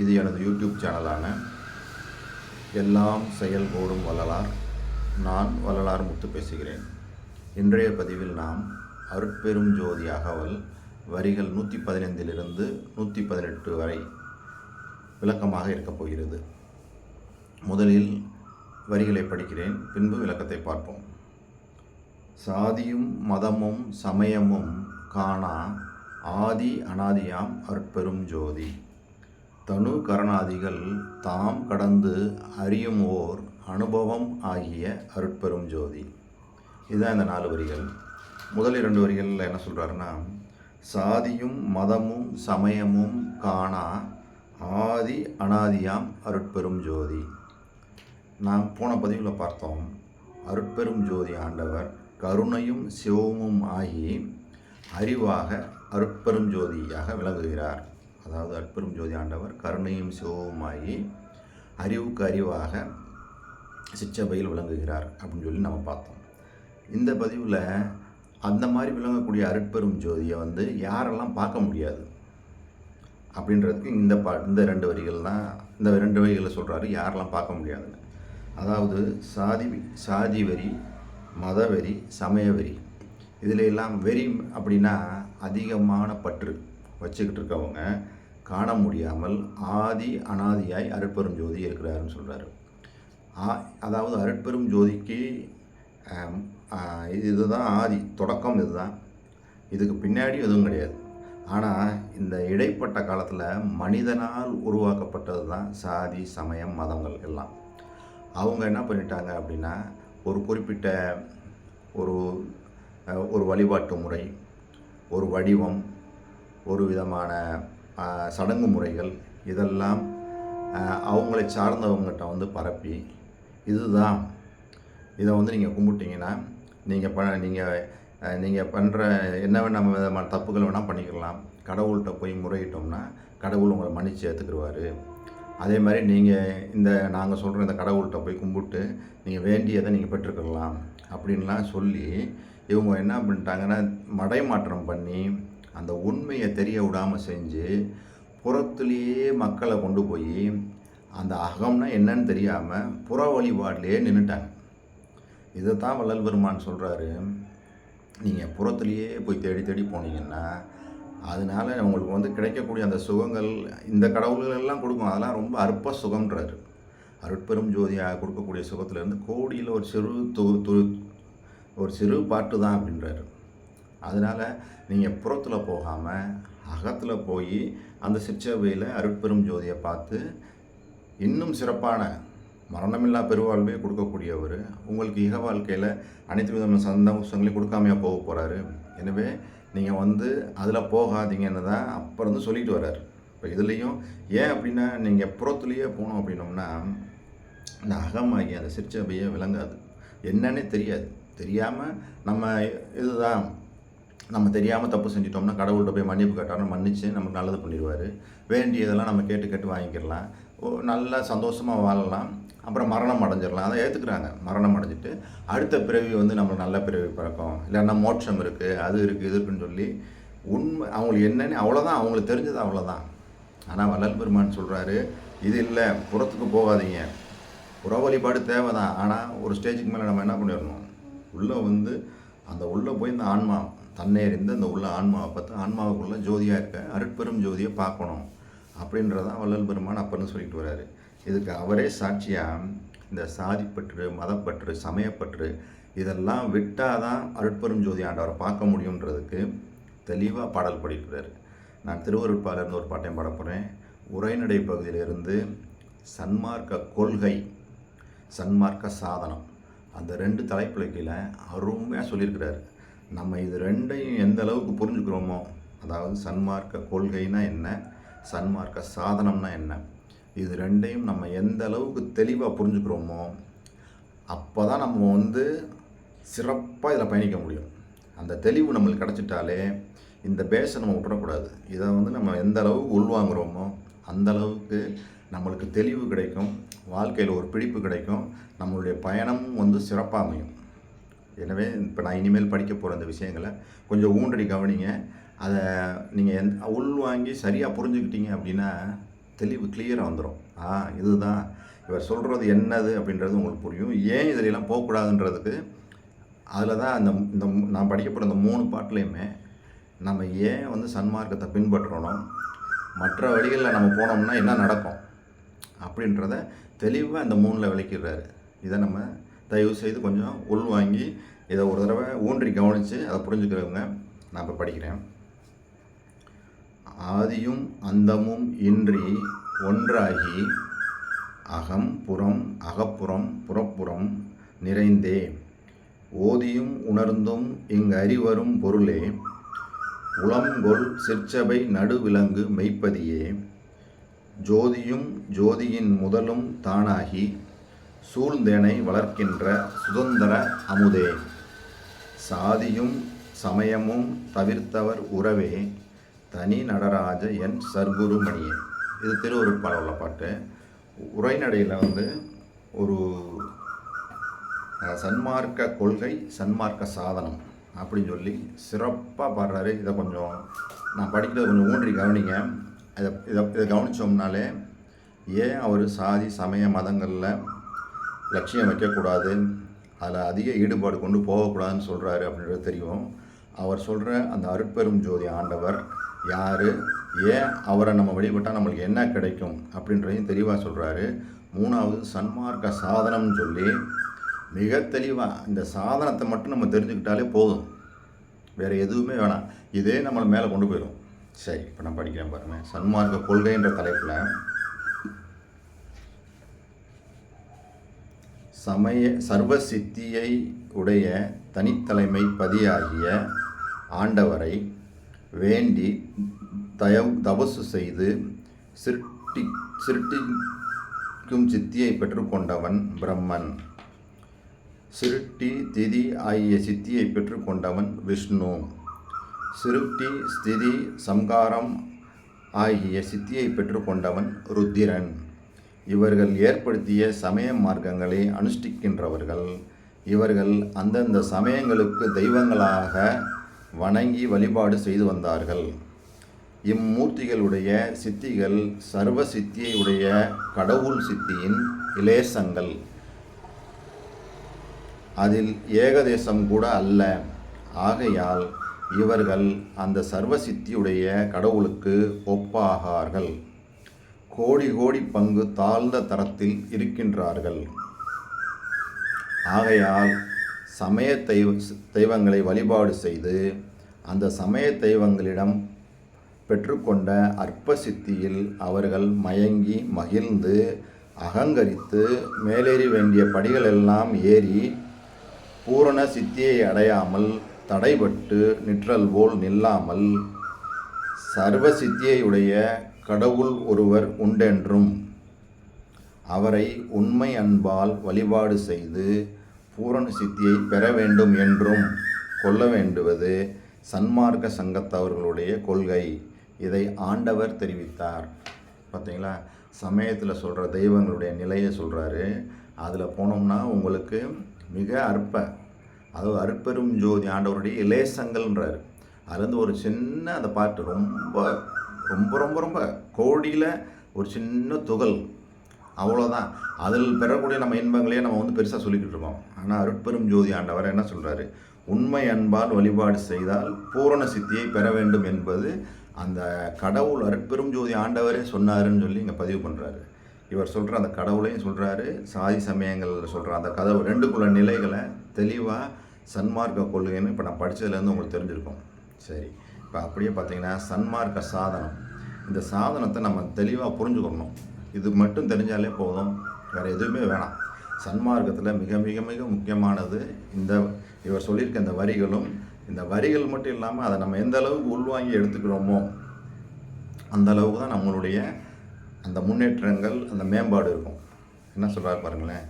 இது எனது யூடியூப் சேனலான எல்லாம் செயல்கூடும் வள்ளலார். நான் வள்ளலார் முத்து பேசுகிறேன். இன்றைய பதிவில் நாம் அருட்பெரும் ஜோதி அகவல் வரிகள் நூற்றி பதினைந்திலிருந்து நூற்றி பதினெட்டு வரை விளக்கமாக இருக்கப் போகிறது. முதலில் வரிகளை படிக்கிறேன் பின்பு விளக்கத்தை பார்ப்போம். சாதியும் மதமும் சமயமும் காணா ஆதி அனாதியாம் அற்பெரும் ஜோதி. தனு கரணாதிகள் தாம் கடந்து அறியும் ஓர் அனுபவம் ஆகிய அருட்பெரும் ஜோதி. இதுதான் இந்த நாலு வரிகள். முதல் இரண்டு வரிகளில் என்ன சொல்கிறாருன்னா சாதியும் மதமும் சமயமும் காணா ஆதி அனாதியாம் அருட்பெரும் ஜோதி. நாம் போன பதிவில் பார்த்தோம் அருட்பெரும் ஜோதி ஆண்டவர் கருணையும் சிவமும் ஆகி அறிவாக அருட்பெரும் ஜோதியாக விளங்குகிறார். அதாவது அருட்பெரும் ஜோதி ஆண்டவர் கருணையும் சிவமும் அறிவுக்கு அறிவாக சிற்றபையில் விளங்குகிறார் அப்படின்னு சொல்லி நம்ம பார்த்தோம். இந்த பதிவில் அந்த மாதிரி விளங்கக்கூடிய அருட்பெரும் ஜோதியை வந்து யாரெல்லாம் பார்க்க முடியாது அப்படின்றதுக்கு இந்த பா இந்த ரெண்டு வரிகள் தான் இந்த ரெண்டு வரிகளில் சொல்கிறாரு யாரெல்லாம் பார்க்க முடியாதுன்னு. அதாவது சாதி சாதி வரி மத வரி சமய வரி. இதில் எல்லாம் வெறி அப்படின்னா அதிகமான பற்று வச்சுக்கிட்டு இருக்கவங்க காண முடியாமல் ஆதி அனாதியாய் அருட்பெரும் ஜோதி இருக்கிறாருன்னு சொல்கிறாரு அதாவது அருட்பெரும் ஜோதிக்கு இது இதுதான் ஆதி தொடக்கம் இதுதான். இதுக்கு பின்னாடி எதுவும் கிடையாது. ஆனால் இந்த இடைப்பட்ட காலத்தில் மனிதனால் உருவாக்கப்பட்டது தான் சாதி சமயம் மதங்கள் எல்லாம். அவங்க என்ன பண்ணிட்டாங்க அப்படின்னா ஒரு குறிப்பிட்ட ஒரு ஒரு வழிபாட்டு முறை ஒரு வடிவம் ஒரு விதமான சடங்கு முறைகள் இதெல்லாம் அவங்களை சார்ந்தவங்ககிட்ட வந்து பரப்பி இதுதான். இதை வந்து நீங்கள் கும்பிட்டீங்கன்னா நீங்கள் ப நீங்கள் நீங்கள் பண்ணுற என்ன வேணால் விதமான தப்புகள் வேணால் பண்ணிக்கலாம். கடவுள்கிட்ட போய் முறையிட்டோம்னா கடவுள் உங்களை மன்னிச்சு ஏற்றுக்குருவார் அதே மாதிரி நீங்கள் இந்த நாங்கள் சொல்கிற இந்த கடவுள்கிட்ட போய் கும்பிட்டு நீங்கள் வேண்டியதை நீங்கள் பெற்றுக்கலாம் அப்படின்லாம் சொல்லி இவங்க என்ன பண்ணிட்டாங்கன்னா மடைமாற்றம் பண்ணி அந்த உண்மையை தெரிய விடாமல் செஞ்சு புறத்துலேயே மக்களை கொண்டு போய் அந்த அகம்னா என்னன்னு தெரியாமல் புற வழிபாட்டிலேயே நின்றுட்டாங்க இதை தான் வள்ளல் பெருமான் சொல்கிறாரு நீங்கள் புறத்துலேயே போய் தேடி தேடி போனீங்கன்னா அதனால உங்களுக்கு வந்து கிடைக்கக்கூடிய அந்த சுகங்கள் இந்த கடவுள்கள் எல்லாம் கொடுக்கும். அதெல்லாம் ரொம்ப அற்ப சுகம்ன்றாரு. அருட்பெரும் ஜோதியாக கொடுக்கக்கூடிய சுகத்திலேருந்து கோடியில் ஒரு சிறு து ஒரு சிறு பாட்டு தான் அப்படின்றாரு. அதனால் நீங்கள் புறத்தில் போகாமல் அகத்தில் போய் அந்த சிற்சபையில் அருட்பெரும் ஜோதியை பார்த்து இன்னும் சிறப்பான மரணமில்லா பெருவாழ்வே கொடுக்கக்கூடியவர் உங்களுக்கு இக வாழ்க்கையில் அனைத்து விதமான சந்தோஷங்களையும் கொடுக்காமையா போக போகிறாரு எனவே நீங்கள் வந்து அதில் போகாதீங்கன்னு தான் அப்புறம் வந்து சொல்லிட்டு வர்றார். இப்போ இதுலேயும் ஏன் அப்படின்னா நீங்கள் புறத்துலேயே போனோம் அப்படின்னோம்னா இந்த அகமாகி அந்த சிற்சபையே விளங்காது. என்னன்னே தெரியாது. தெரியாமல் நம்ம இதுதான் நம்ம தெரியாமல் தப்பு செஞ்சிட்டோம்னா கடவுள்கிட்ட போய் மன்னிப்பு கேட்டாலும் மன்னிச்சு நமக்கு நல்லது பண்ணிடுவார். வேண்டியதெல்லாம் நம்ம கேட்டு கேட்டு வாங்கிக்கிடலாம் ஓ நல்லா சந்தோஷமாக வாழலாம். அப்புறம் மரணம் அடைஞ்சிடலாம் அதை ஏற்றுக்குறாங்க மரணம் அடைஞ்சிட்டு அடுத்த பிறவி வந்து நம்மளுக்கு நல்ல பிறவி பிறக்கும். இல்லைன்னா மோட்சம் இருக்குது அது இருக்குது இது இருக்குன்னு சொல்லி உண்மை அவங்களுக்கு என்னென்னு அவ்வளோதான் அவங்களுக்கு தெரிஞ்சது அவ்வளோதான் ஆனால் வள்ளல் பெருமான் சொல்கிறாரு இது இல்லை புறத்துக்கு போகாதீங்க. புற வழிபாடு தேவை தான் ஆனால் ஒரு ஸ்டேஜுக்கு மேலே நம்ம என்ன பண்ணிடணும் உள்ளே வந்து அந்த உள்ளே போய் இந்த ஆன்மா தன்னை அறிந்து அந்த உள்ள ஆன்மாவை பார்த்து ஆன்மாவுக்குள்ள ஜோதியாக இருக்க அருட்பெரும் ஜோதியை பார்க்கணும். அப்படின்றதான் வள்ளல் பெருமான் அப்பன்னு சொல்லிட்டு வர்றாரு இதுக்கு அவரே சாட்சியாக இந்த சாதிப்பற்று மதப்பற்று சமயப்பற்று இதெல்லாம் விட்டால் தான் அருட்பெரும் ஜோதி ஆண்டவரை பார்க்க முடியுன்றதுக்கு தெளிவாக பாடல் படிக்கிறார் நான் திருவருட்பாலிருந்து ஒரு பாட்டையும் பாட போகிறேன் உரைநடை பகுதியிலிருந்து சன்மார்க்க கொள்கை சன்மார்க்க சாதனம். அந்த ரெண்டு தலைப்புல கீழே அருமையாக சொல்லியிருக்கிறாரு. நம்ம இது ரெண்டையும் எந்த அளவுக்கு புரிஞ்சுக்கிறோமோ அதாவது சன்மார்க்க கொள்கைனா என்ன சன்மார்க்க சாதனம்னா என்ன இது ரெண்டையும் நம்ம எந்த அளவுக்கு தெளிவாக புரிஞ்சுக்கிறோமோ அப்போ தான் நம்ம வந்து சிறப்பாக இதில் பயணிக்க முடியும். அந்த தெளிவு நம்மளுக்கு கிடச்சிட்டாலே இந்த பேஸை நம்ம விட்டுறக்கூடாது. இதை வந்து நம்ம எந்த அளவுக்கு உள்வாங்குறோமோ அந்த அளவுக்கு நம்மளுக்கு தெளிவு கிடைக்கும் வாழ்க்கையில் ஒரு பிடிப்பு கிடைக்கும் நம்மளுடைய பயணமும் வந்து சிறப்பாக அமையும். எனவே இப்போ நான் இனிமேல் படிக்க போகிற அந்த விஷயங்களை கொஞ்சம் ஊன்றடி கவனிங்க. அதை நீங்கள் எந் உள்வாங்கி சரியாக புரிஞ்சுக்கிட்டீங்க அப்படின்னா தெளிவு கிளியராக வந்துடும் ஆ இதுதான். இவர் சொல்கிறது என்னது அப்படின்றது உங்களுக்கு புரியும். ஏன் இதிலெல்லாம் போகக்கூடாதுன்றதுக்கு அதில் தான் அந்த இந்த நான் படிக்கப்படுற அந்த மூணு பாட்டிலையுமே நம்ம ஏன் வந்து சன்மார்க்கத்தை பின்பற்றணும்? மற்ற வழிகளில் நம்ம போனோம்னா என்ன நடக்கும்? அப்படின்றத தெளிவாக அந்த மூணில் விளக்கிடுறாரு. இதை நம்ம தயவு செய்து கொஞ்சம் உள்வாங்கி இதை ஒரு தடவை ஊன்றி கவனித்து அதை புரிஞ்சுக்கிறவங்க நான் இப்போ படிக்கிறேன். ஆதியும் அந்தமும் இன்றி ஒன்றாகி அகம் புறம் அகப்புறம் புறப்புறம் நிறைந்தே. ஓதியும் உணர்ந்தும் இங்கு அறிவரும் பொருளே. உளங்கொள் சிற்சபை நடுவிலங்கு மெய்ப்பதியே. ஜோதியும் ஜோதியின் முதலும் தானாகி சூழ்ந்தேனை வளர்க்கின்ற சுதந்திர அமுதே. சாதியும் சமயமும் தவிர்த்தவர் உறவே தனி நடராஜ என் சர்க்குருமணியே. இது திருவருட்பால உள்ள பாட்டு. உரைநடையில் வந்து ஒரு சன்மார்க்க கொள்கை சன்மார்க்க சாதனம் அப்படின்னு சொல்லி சிறப்பாக பாடுறாரு. இதை கொஞ்சம் நான் படிக்கிறத கொஞ்சம் ஊன்றி கவனிங்க. இதை இதை இதை கவனித்தோம்னாலே ஏன் அவர் சாதி சமய மதங்களில் லட்சியம் வைக்கக்கூடாது. அதில் அதிக ஈடுபாடு கொண்டு போகக்கூடாதுன்னு சொல்கிறாரு அப்படின்றது தெரியும். அவர் சொல்கிற அந்த அருட்பெரும் ஜோதி ஆண்டவர் யார்? ஏன் அவரை நம்ம வழிபட்டால் நம்மளுக்கு என்ன கிடைக்கும் அப்படின்றதையும் தெளிவாக சொல்கிறாரு மூணாவது சன்மார்க்க சாதனம்னு சொல்லி மிக தெளிவாக இந்த சாதனத்தை மட்டும் நம்ம தெரிஞ்சுக்கிட்டாலே போதும். வேறு எதுவுமே வேணாம். இதே நம்மளை மேலே கொண்டு போயிடும் சரி இப்போ நான் படிக்கிறேன் பாருங்க. சன்மார்க்க கொள்கைன்ற தலைப்பில் சமய சர்வ சித்தியை உடைய தனித்தலைமை பதியாகிய ஆண்டவரை வேண்டி தயவ் தபசு செய்து சிருட்டி சிருட்டிக்கும் சித்தியை பெற்றுக்கொண்டவன் பிரம்மன். சிருட்டி திதி ஆகிய சித்தியை பெற்றுக்கொண்டவன் விஷ்ணு. சிருட்டி ஸ்திதி சம்காரம் ஆகிய சித்தியை பெற்றுக்கொண்டவன் ருத்திரன் இவர்கள் ஏற்படுத்திய சமய மார்க்கங்களை அனுஷ்டிக்கின்றவர்கள். இவர்கள் அந்தந்த சமயங்களுக்கு தெய்வங்களாக வணங்கி வழிபாடு செய்து வந்தார்கள். இம்மூர்த்திகளுடைய சித்திகள் சர்வ சித்தியுடைய கடவுள் சித்தியின் இலேசங்கள். அதில் ஏகதேசம் கூட அல்ல. ஆகையால் இவர்கள் அந்த சர்வ சித்தியுடைய கடவுளுக்கு ஒப்பாகார்கள். கோடி கோடி பங்கு தாழ்ந்த தரத்தில் இருக்கின்றார்கள். ஆகையால் சமய தெய்வ தெய்வங்களை வழிபாடு செய்து அந்த சமய தெய்வங்களிடம் பெற்றுக்கொண்ட அற்ப சித்தியில் அவர்கள் மயங்கி மகிழ்ந்து அகங்கரித்து மேலேறி வேண்டிய படிகளெல்லாம் ஏறி பூரண சித்தியை அடையாமல் தடைபட்டு நிற்றல் போல் நில்லாமல் சர்வ சித்தியையுடைய கடவுள் ஒருவர் உண்டென்றும் அவரை உண்மை அன்பால் வழிபாடு செய்து பூரண சித்தியை பெற வேண்டும் என்றும் கொள்ள வேண்டுவது சன்மார்க்க சங்கத்தவர்களுடைய கொள்கை. இதை ஆண்டவர் தெரிவித்தார். பார்த்தீங்களா? சமயத்தில் சொல்கிற தெய்வங்களுடைய நிலையை சொல்கிறாரு அதில் போனோம்னா உங்களுக்கு மிக அற்ப அதாவது அற்பெரும் ஜோதி ஆண்டவருடைய இலேசங்கள்ன்றார். அதுலேருந்து ஒரு சின்ன அந்த பாட்டு ரொம்ப ரொம்ப ரொம்ப ரொம்ப கோடியில் ஒரு சின்ன துகள். அவ்வளோதான் அதில் பெறக்கூடிய நம்ம இன்பங்களையே நம்ம வந்து பெருசாக சொல்லிக்கிட்டு இருக்கோம். ஆனால் அருட்பெரும் ஜோதி ஆண்டவர் என்ன சொல்கிறாரு உண்மை அன்பால் வழிபாடு செய்தால் பூரண சித்தியை பெற வேண்டும் என்பது அந்த கடவுள் அருட்பெரும் ஜோதி ஆண்டவரே சொன்னாருன்னு சொல்லி இங்கே பதிவு பண்ணுறாரு இவர் சொல்கிற அந்த கடவுளையும் சொல்கிறாரு சாதி சமயங்கள் சொல்கிற அந்த கதவு ரெண்டுக்குள்ள நிலைகளை தெளிவாக சன்மார்க்க கொள்கைன்னு இப்போ நான் படித்ததுலேருந்து உங்களுக்கு தெரிஞ்சிருக்கோம். சரி. இப்போ அப்படியே பார்த்தீங்கன்னா சன்மார்க்க சாதனம். இந்த சாதனத்தை நம்ம தெளிவாக புரிஞ்சுக்கணும். இது மட்டும் தெரிஞ்சாலே போதும். வேறு எதுவுமே வேணாம். சன்மார்க்கத்தில் மிக மிக மிக முக்கியமானது இந்த இவர் சொல்லியிருக்க இந்த வரிகளும் இந்த வரிகள் மட்டும் இல்லாமல் அதை நம்ம எந்த அளவுக்கு உள்வாங்கி எடுத்துக்கிறோமோ அந்த அளவுக்கு தான் நம்மளுடைய அந்த முன்னேற்றங்கள் அந்த மேம்பாடு இருக்கும். என்ன சொல்கிறார் பாருங்களேன்?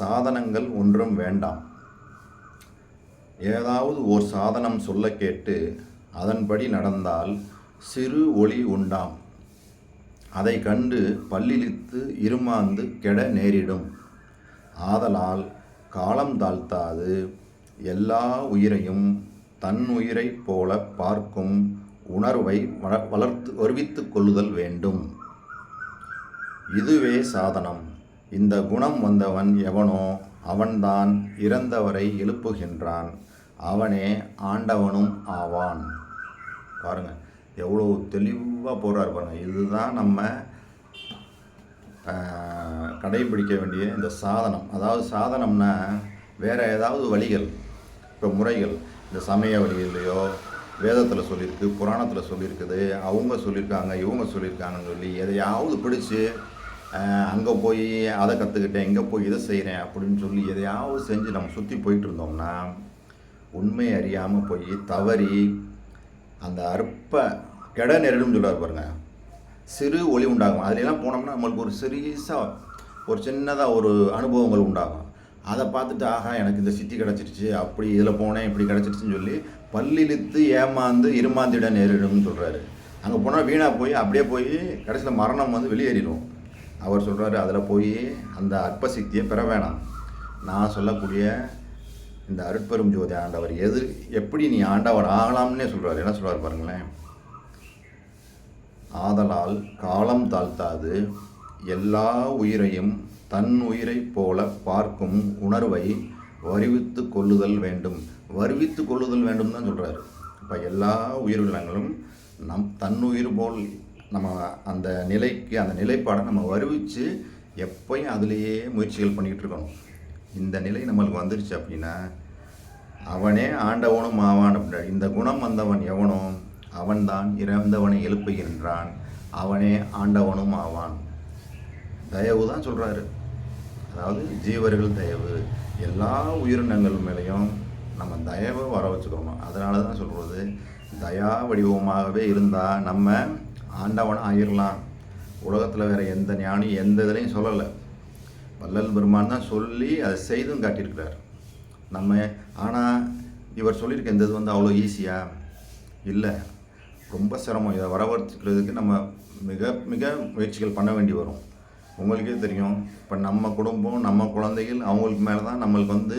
சாதனங்கள் ஒன்றும் வேண்டாம். ஏதாவது ஒரு சாதனம் சொல்ல கேட்டு அதன்படி நடந்தால் சிறு ஒளி உண்டாம். அதை கண்டு பல்லிழித்து இருமாந்து கெட நேரிடும். ஆதலால் காலம் தாழ்த்தாது. எல்லா உயிரையும் தன் உயிரைப் போல பார்க்கும் உணர்வை வள வளர்த்து வருவித்து கொள்ளுதல் வேண்டும். இதுவே சாதனம். இந்த குணம் வந்தவன் எவனோ அவன்தான் இறந்தவரை எழுப்புகின்றான். அவனே ஆண்டவனும் ஆவான். பாருங்கள் எவ்வளோ தெளிவாக போகிறார் பாருங்கள் இதுதான் நம்ம கடைபிடிக்க வேண்டிய இந்த சாதனம். அதாவது சாதனம்னா வேறு ஏதாவது வழிகள் இப்போ முறைகள். இந்த சமய வழிகள்லையோ வேதத்தில் சொல்லியிருக்கு புராணத்தில் சொல்லியிருக்குது. அவங்க சொல்லியிருக்காங்க இவங்க சொல்லியிருக்காங்கன்னு சொல்லி எதையாவது பிடிச்சி அங்கே போய் அதை கற்றுக்கிட்டேன் இங்கே போய் இதை செய்கிறேன் அப்படின்னு சொல்லி எதையாவது செஞ்சு நம்ம சுற்றி போயிட்டு இருந்தோம்னா உண்மை அறியாமல் போய் தவறி அந்த அற்ப கெட நெருடும் சொல்லுவார் பாருங்கள் சிறு ஒளி உண்டாகும். அதுலலாம் போனோம்னா நம்மளுக்கு ஒரு சிறியசாக ஒரு சின்னதாக ஒரு அனுபவங்கள் உண்டாகும். அதை பார்த்துட்டு ஆஹா எனக்கு இந்த சித்தி கிடச்சிருச்சு. அப்படி இதில் போனேன் இப்படி கிடச்சிருச்சுன்னு சொல்லி பல்லிழுத்து ஏமாந்து இருமாந்திட நேரிடும்னு சொல்கிறாரு அங்கே போனால் வீணாக போய் அப்படியே போய் கடைசியில் மரணம் வந்து வெளியேறிடும். அவர் சொல்கிறாரு அதில் போய் அந்த அற்ப சக்தியை பெற வேணாம். நான் சொல்லக்கூடிய இந்த அருட்பெரும் ஜோதி ஆண்டவர் எது எப்படி நீ ஆண்டவர் ஆகலாம்னே சொல்கிறார் என்ன சொல்கிறார் பாருங்களேன். ஆதலால் காலம் தாழ்த்தாது எல்லா உயிரையும் தன் உயிரைப் போல பார்க்கும் உணர்வை வருவித்து கொள்ளுதல் வேண்டும். வருவித்து கொள்ளுதல் வேண்டும் தான் சொல்கிறாரு இப்போ எல்லா உயிரினங்களும் நம் தன் உயிர் போல் நம்ம அந்த நிலைக்கு அந்த நிலைப்பாடை நம்ம வருவித்து எப்பயும் அதிலேயே முயற்சிகள் பண்ணிக்கிட்டு இருக்கணும். இந்த நிலை நம்மளுக்கு வந்துருச்சு அப்படின்னா அவனே ஆண்டவனும் ஆவான் அப்படின்னா இந்த குணம் வந்தவன் எவனோ அவன்தான் இறந்தவனை எழுப்புகின்றான் அவனே ஆண்டவனும் ஆவான் தயவு தான் சொல்கிறாரு அதாவது ஜீவர்கள் தயவு. எல்லா உயிரினங்கள் மேலேயும் நம்ம தயவை வர வச்சுக்கணும். அதனால தான் சொல்கிறது தயா வடிவமாகவே இருந்தால் நம்ம ஆண்டவன் ஆயிடலாம் உலகத்தில் வேறு எந்த ஞானி எந்த இதுலையும் சொல்லலை. வள்ளல் பெருமான் தான் சொல்லி அதை செய்தும் காட்டியிருக்கிறார். நம்ம ஆனால் இவர் சொல்லியிருக்க இந்த இது வந்து அவ்வளோ ஈஸியா இல்லை. ரொம்ப சிரமம். இதை வரவழைச்சிக்கிறதுக்கு நம்ம மிக மிக முயற்சிகள் பண்ண வேண்டி வரும். உங்களுக்கே தெரியும். இப்போ நம்ம குடும்பம் நம்ம குழந்தைகள் அவங்களுக்கு மேலே தான் நம்மளுக்கு வந்து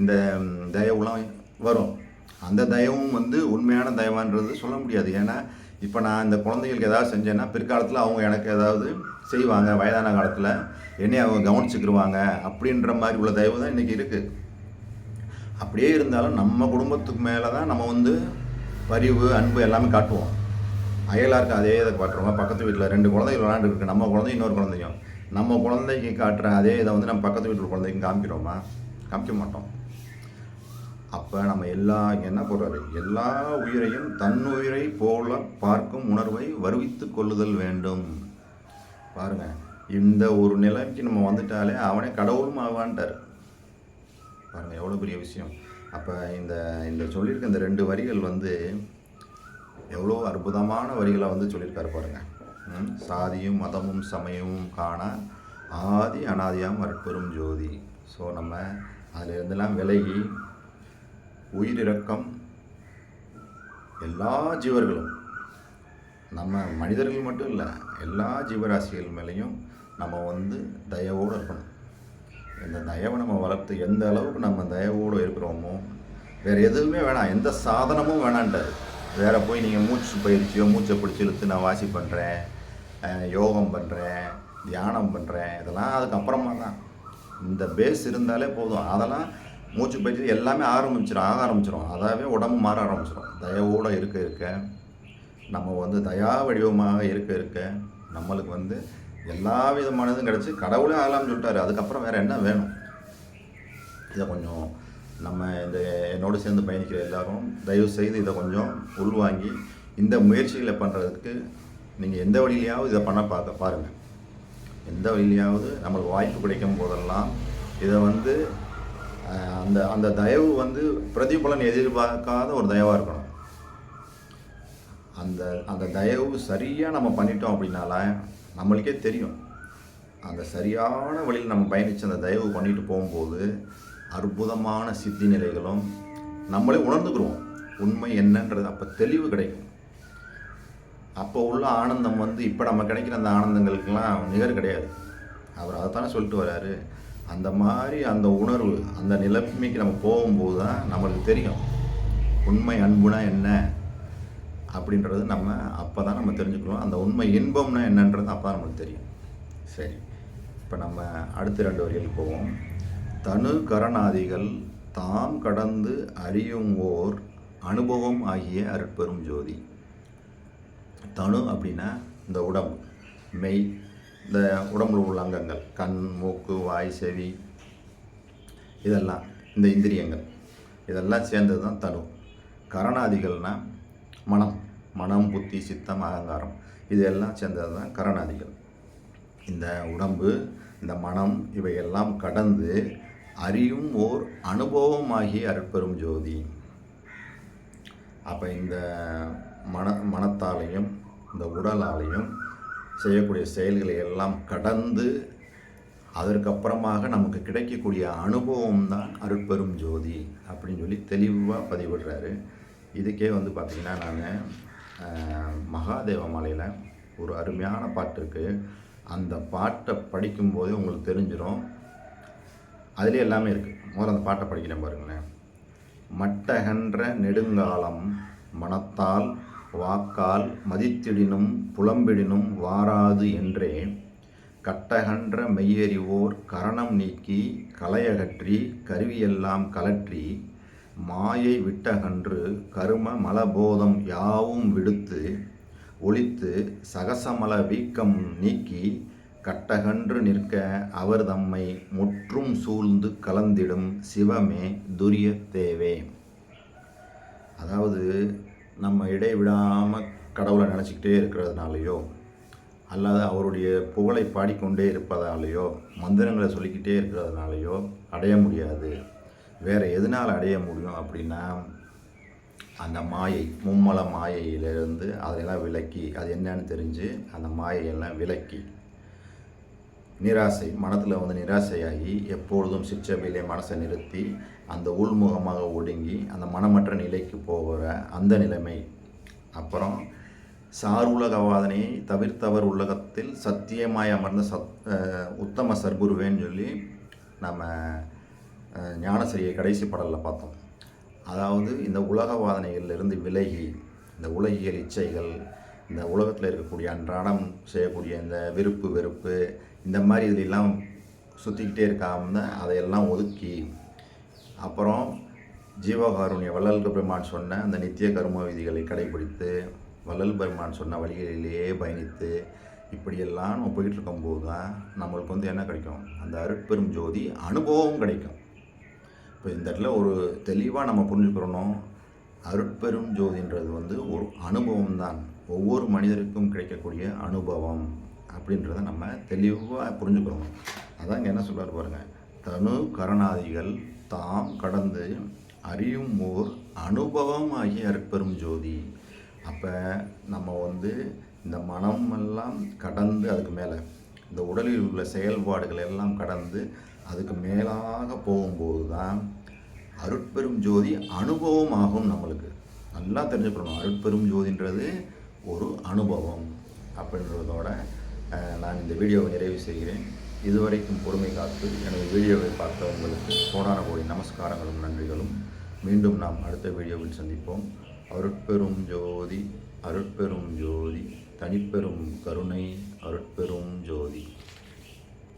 இந்த தயவுலாம் வரும். அந்த தயவும் வந்து உண்மையான தயவான்றது சொல்ல முடியாது. ஏன்னா இப்போ நான் இந்த குழந்தைகளுக்கு ஏதாவது செஞ்சேன்னா பிற்காலத்தில் அவங்க எனக்கு ஏதாவது செய்வாங்க வயதான காலத்தில். என்னை அவங்க கவனிச்சுக்கிருவாங்க அப்படின்ற மாதிரி உள்ள தயவு தான் இன்றைக்கி இருக்குது அப்படியே இருந்தாலும் நம்ம குடும்பத்துக்கு மேலே தான் நம்ம வந்து பரிவு அன்பு எல்லாமே காட்டுவோம். அயலாருக்கு அதே இதை காட்டுறோம்? பக்கத்து வீட்டில் ரெண்டு குழந்தைகள் விளாண்டுருக்கு நம்ம குழந்தை இன்னொரு குழந்தையும். நம்ம குழந்தைக்கு காட்டுற அதே இதை வந்து நம்ம பக்கத்து வீட்டில் குழந்தைக்கும் காமிக்கிறோமா? காமிக்க மாட்டோம். அப்போ நம்ம எல்லா என்ன போடுறாரு எல்லா உயிரையும் தன்னுயிரை போல பார்க்கும் உணர்வை வருவித்து கொள்ளுதல் வேண்டும். பாருங்க இந்த ஒரு நிலைக்கு நம்ம வந்துட்டாலே அவனே கடவுளும் ஆவான்ட்டார். பாருங்க எவ்வளோ பெரிய விஷயம். அப்போ இந்த இந்த சொல்லியிருக்க இந்த ரெண்டு வரிகள் வந்து எவ்வளோ அற்புதமான வரிகளை வந்து சொல்லியிருக்காரு பாருங்கள் சாதியும் மதமும் சமயமும் காண ஆதி அனாதியாம் அற்பெரும் ஜோதி. ஸோ நம்ம அதில் இருந்தெல்லாம் விலகி உயிரிறக்கம் எல்லா ஜீவர்களும் நம்ம மனிதர்கள் மட்டும் இல்லை எல்லா ஜீவராசிகள் மேலேயும் நம்ம வந்து தயவோடு இருக்கணும். இந்த தயவை நம்ம வளர்த்து எந்த அளவுக்கு நம்ம தயவோடு இருக்கிறோமோ வேறு எதுவுமே வேணாம் எந்த சாதனமும் வேணான்ட்டாரு. வேறு போய் நீங்கள் மூச்சு பயிற்சியோ மூச்சை பிடிச்சி இழுத்து நான் வாசி பண்ணுறேன் யோகம் பண்ணுறேன் தியானம் பண்ணுறேன் இதெல்லாம் அதுக்கப்புறமா தான். இந்த பேஸ் இருந்தாலே போதும். அதெல்லாம் மூச்சு பயிற்சி எல்லாமே ஆரம்பிச்சிடும் ஆக ஆரம்பிச்சிடும் அதாவே உடம்பு மாற ஆரம்பிச்சிடும் தயவோடு இருக்க இருக்க. நம்ம வந்து தயா வடிவமாக இருக்க இருக்க. நம்மளுக்கு வந்து எல்லா விதமானதும் கிடச்சி கடவுளே ஆகலாம்னு சொல்லிட்டாரு. அதுக்கப்புறம் வேறு என்ன வேணும்? இதை கொஞ்சம் நம்ம இந்த என்னோடு சேர்ந்து பயணிக்கிற எல்லாரும் தயவு செய்து இதை கொஞ்சம் உள்வாங்கி இந்த முயற்சிகளை பண்ணுறதுக்கு நீங்கள் எந்த வழியிலையாவது இதை பண்ண பார்க்க பாருங்கள் எந்த வழியிலையாவது நம்மளுக்கு வாய்ப்பு கிடைக்கும் போதெல்லாம் இதை வந்து அந்த அந்த தயவு வந்து பிரதிபலன் எதிர்பார்க்காத ஒரு தயவாக இருக்கணும். அந்த அந்த தயவு சரியாக நம்ம பண்ணிட்டோம் அப்படின்னால நம்மளுக்கே தெரியும். அந்த சரியான வழியில் நம்ம பயணித்து அந்த தயவு பண்ணிட்டு போகும்போது அற்புதமான சித்தி நிலைகளும் நம்மளே உணர்ந்துக்கிறோம் உண்மை என்னன்றது அப்போ தெளிவு கிடைக்கும். அப்போ உள்ள ஆனந்தம் வந்து இப்போ நம்ம கிடைக்கிற அந்த ஆனந்தங்களுக்கெல்லாம் நிகர் கிடையாது. அவர் அதைத்தானே சொல்லிட்டு வராரு அந்த மாதிரி அந்த உணர்வு அந்த நிலைமைக்கு நம்ம போகும்போது தான் நம்மளுக்கு தெரியும். உண்மை அன்புனா என்ன? அப்படின்றது நம்ம அப்போ தான் நம்ம தெரிஞ்சுக்கிறோம் அந்த உண்மை இன்பம்னா என்னன்றது அப்போ தான் நம்மளுக்கு தெரியும். சரி. இப்போ நம்ம அடுத்த ரெண்டு வரிகளுக்கு போவோம். தனு கரணாதிகள் தாம் கடந்து அறியும் ஓர் அனுபவம் ஆகிய அருட்பெரும் ஜோதி. தனு அப்படின்னா இந்த உடம்பு மெய் இந்த உடம்புல உள்ள அங்கங்கள் கண் மூக்கு வாய் செவி இதெல்லாம் இந்த இந்திரியங்கள் இதெல்லாம் சேர்ந்தது தான் தனு கரணாதிகள்னா மனம் மனம் புத்தி சித்தம் அகங்காரம் இதெல்லாம் சேர்ந்தது தான் கரணாதிகள். இந்த உடம்பு இந்த மனம் இவையெல்லாம் கடந்து அறியும் ஓர் அனுபவமாகி அருட்பெரும் ஜோதி. அப்போ இந்த மன மனத்தாலையும் இந்த உடலாலையும் செய்யக்கூடிய செயல்களை எல்லாம் கடந்து அதற்கப்புறமாக நமக்கு கிடைக்கக்கூடிய அனுபவம் தான் அருட்பெரும் ஜோதி அப்படின்னு சொல்லி தெளிவாக பதிவிடுறாரு. இதுக்கே வந்து பார்த்திங்கன்னா நான் மகாதேவ மலையில் ஒரு அருமையான பாட்டு இருக்குது அந்த பாட்டை படிக்கும்போதே உங்களுக்கு தெரிஞ்சிடும் அதிலே எல்லாமே இருக்குது முதல்ல அந்த பாட்டை படிக்கிறேன் பாருங்களேன். மட்டகன்ற நெடுங்காலம் மனத்தால் வாக்கால் மதித்திடினும் புலம்பிடினும் வாராது என்றே கட்டகன்ற மெய்யறிவோர் கரணம் நீக்கி கலையகற்றி கருவியெல்லாம் கலற்றி மாயை விட்டகன்று கரும மலபோதம் யாவும் விடுத்து ஒழித்து சகசமல வீக்கம் நீக்கி கட்டகன்று நிற்க அவர் தம்மை முற்றும் சூழ்ந்து கலந்திடும் சிவமே துரிய தேவே அதாவது நம்ம இடைவிடாமல் கடவுளை நினச்சிக்கிட்டே இருக்கிறதுனாலையோ அல்லது அவருடைய புகழை பாடிக்கொண்டே இருப்பதாலேயோ மந்திரங்களை சொல்லிக்கிட்டே இருக்கிறதுனாலையோ அடைய முடியாது. வேறு எதனால் அடைய முடியும் அப்படின்னா அந்த மாயை மும்மல மாயையிலிருந்து அதையெல்லாம் விலக்கி அது என்னன்னு தெரிஞ்சு அந்த மாயையெல்லாம் விலக்கி நிராசை மனத்தில் வந்து நிராசையாகி எப்பொழுதும் சிற்றபையிலே மனசை நிறுத்தி அந்த உள்முகமாக ஒடுங்கி அந்த மனமற்ற நிலைக்கு போகிற அந்த நிலைமை. அப்புறம் சார் உலகவாதனையை தவிர்த்தவர் உலகத்தில் சத்தியமாய் அமர்ந்த சத் உத்தம சர்க்குருவேன்னு சொல்லி நம்ம ஞானசரியை கடைசி படலில் பார்த்தோம். அதாவது இந்த உலக வாதனைகளிலிருந்து விலகி இந்த உலகியல் இச்சைகள் இந்த உலகத்தில் இருக்கக்கூடிய அன்றாடம் செய்யக்கூடிய இந்த விருப்பு வெறுப்பு இந்த மாதிரி இதிலெல்லாம் சுற்றிக்கிட்டே இருக்காமல் அதையெல்லாம் ஒதுக்கி அப்புறம் ஜீவகாருண்ய வள்ளல் பெருமான் சொன்ன அந்த நித்திய கர்ம விதிகளை கடைபிடித்து வள்ளல் பெருமான் சொன்ன வழிகளிலேயே பயணித்து இப்படியெல்லாம் நம்ம போயிட்டு இருக்கும்போது தான் நம்மளுக்கு வந்து என்ன கிடைக்கும்? அந்த அருட்பெரும் ஜோதி அனுபவம் கிடைக்கும். இப்போ இந்த இடத்துல ஒரு தெளிவாக நம்ம புரிஞ்சுக்கிறோம் அருட்பெரும் ஜோதின்றது வந்து ஒரு அனுபவம் தான் ஒவ்வொரு மனிதருக்கும் கிடைக்கக்கூடிய அனுபவம். அப்படின்றத நம்ம தெளிவாக புரிஞ்சுக்கிறோம். அதான் இங்கே என்ன சொல்கிறார் பாருங்கள் தனு கரணாதிகள் தாம் கடந்து அறியும் ஓர் அனுபவம் ஆகிய அருட்பெரும் ஜோதி. அப்போ நம்ம வந்து இந்த மனமெல்லாம் கடந்து அதுக்கு மேலே இந்த உடலில் உள்ள செயல்பாடுகள் எல்லாம் கடந்து அதுக்கு மேலாக போகும்போது தான் அருட்பெரும் ஜோதி அனுபவம் ஆகும் நம்மளுக்கு. நல்லா தெரிஞ்சுக்கணும். அருட்பெரும் ஜோதின்றது ஒரு அனுபவம் அப்படின்றதோட நான் இந்த வீடியோவை நிறைவு செய்கிறேன். இதுவரைக்கும் பொறுமை காத்து எனது வீடியோவை பார்த்த உங்களுக்கு கோடான கோடி நமஸ்காரங்களும் நன்றிகளும். மீண்டும் நாம் அடுத்த வீடியோவில் சந்திப்போம். அருட்பெரும் ஜோதி அருட்பெரும் ஜோதி தனிப்பெரும் கருணை அருட்பெரும் ஜோதி.